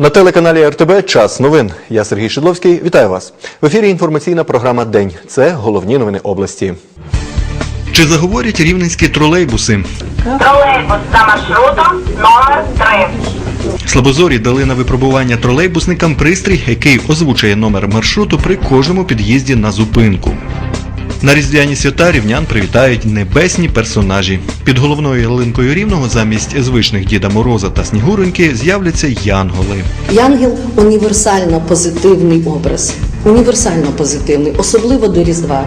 На телеканалі РТБ час новин. Я Сергій Шидловський. Вітаю вас. В ефірі інформаційна програма День. Це головні новини області. Чи заговорять рівненські тролейбуси? Тролейбус за маршрутом номер 3. Слабозорі дали на випробування тролейбусникам пристрій, який озвучує номер маршруту при кожному під'їзді на зупинку. На різдвяні свята рівнян привітають небесні персонажі. Під головною ялинкою рівного замість звичних Діда Мороза та Снігуроньки з'являться янголи. Янгел універсально позитивний образ, універсально позитивний, особливо до Різдва.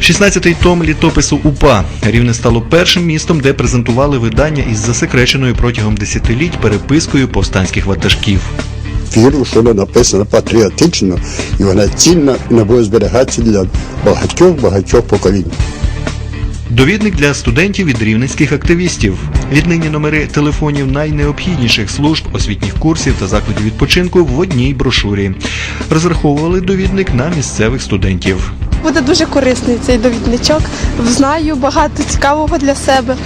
16-й том літопису УПА. Рівне стало першим містом, де презентували видання із засекреченою протягом десятиліть перепискою повстанських ватажків. Віру, що вона написана патріотично, і вона цінна і не буде зберігатися для багатьох багатьох поколінь. Довідник для студентів від рівненських активістів. Віднині номери телефонів найнеобхідніших служб, освітніх курсів та закладів відпочинку в одній брошурі. Розраховували довідник на місцевих студентів. Буде дуже корисний цей довідничок. Знаю багато цікавого для себе.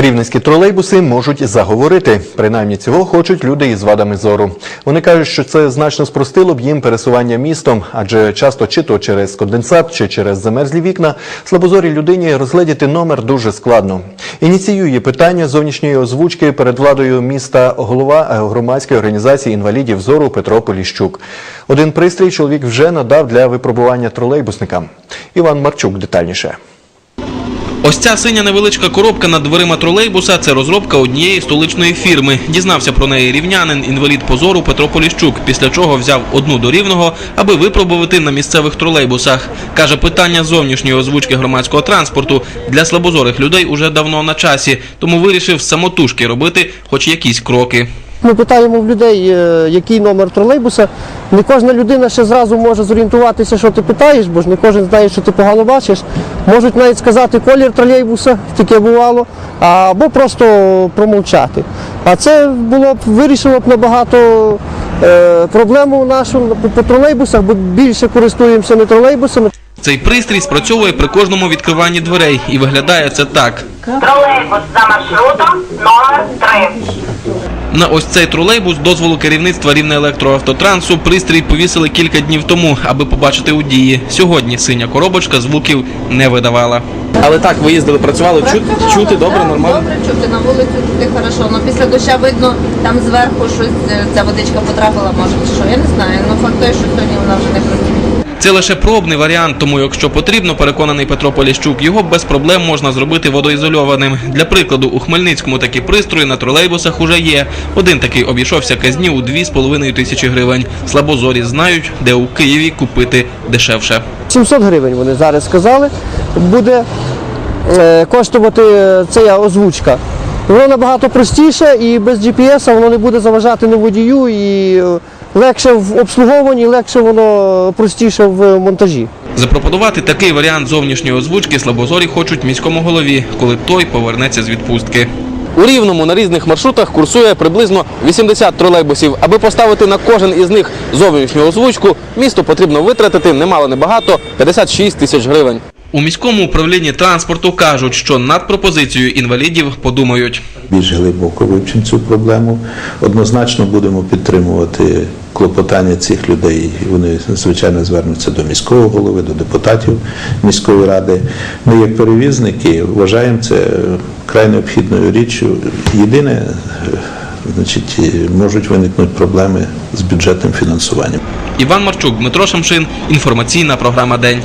Рівненські тролейбуси можуть заговорити. Принаймні цього хочуть люди із вадами зору. Вони кажуть, що це значно спростило б їм пересування містом, адже часто чи то через конденсат, чи через замерзлі вікна слабозорій людині розгледіти номер дуже складно. Ініціює питання зовнішньої озвучки перед владою міста голова е, громадської організації інвалідів зору Петро Поліщук. Один пристрій чоловік вже надав для випробування тролейбусникам. Іван Марчук детальніше. Ось ця синя невеличка коробка над дверима тролейбуса це розробка однієї столичної фірми. Дізнався про неї рівнянин, інвалід позору Петро Поліщук, після чого взяв одну до рівного, аби випробувати на місцевих тролейбусах. Каже, питання зовнішньої озвучки громадського транспорту для слабозорих людей уже давно на часі, тому вирішив самотужки робити хоч якісь кроки. Ми питаємо в людей, е, який номер тролейбуса. Не кожна людина ще зразу може зорієнтуватися, що ти питаєш, бо ж не кожен знає, що ти погано бачиш. Можуть навіть сказати колір тролейбуса, таке бувало, або просто промовчати. А це було б вирішило б набагато е, проблему нашу по, по тролейбусах, бо більше користуємося не тролейбусами. Цей пристрій спрацьовує при кожному відкриванні дверей і виглядає це так. Тролейбус за маршрутом номер 3. На ось цей тролейбус дозволу керівництва рівне електроавтотрансу пристрій повісили кілька днів тому, аби побачити у дії. Сьогодні синя коробочка звуків не видавала. Але так, ви їздили, працювали, чути, чути добре, нормально. Добре чути, на вулицю туди хорошо. Ну після доща видно, там зверху щось е, ця водичка потрапила, може чи що. Я не знаю. Ну факт той, що сьогодні вона вже не працює. Це лише пробний варіант, тому якщо потрібно, переконаний Петро Поліщук, його без проблем можна зробити водоізольованим. Для прикладу, у Хмельницькому такі пристрої на тролейбусах уже є. Один такий обійшовся казні у 2,5 тисячі гривень. Слабозорі знають, де у Києві купити дешевше. 700 гривень вони зараз сказали, буде е, коштувати е, ця озвучка. Воно набагато простіше і без GPS воно не буде заважати не водію і е, легше в обслуговуванні, легше воно простіше в монтажі. Запропонувати такий варіант зовнішньої озвучки слабозорі хочуть міському голові, коли той повернеться з відпустки. У Рівному на різних маршрутах курсує приблизно 80 тролейбусів. Аби поставити на кожен із них зовнішню озвучку, місту потрібно витратити немало небагато 56 тисяч гривень. У міському управлінні транспорту кажуть, що над пропозицією інвалідів подумають. Більш глибоко вивчимо цю проблему. Однозначно будемо підтримувати клопотання цих людей. Вони звичайно звернуться до міського голови, до депутатів міської ради. Ми, як перевізники, вважаємо це край необхідною річчю. Єдине, е, значить, можуть виникнути проблеми з бюджетним фінансуванням. Іван Марчук, Дмитро Шамшин. Інформаційна програма День.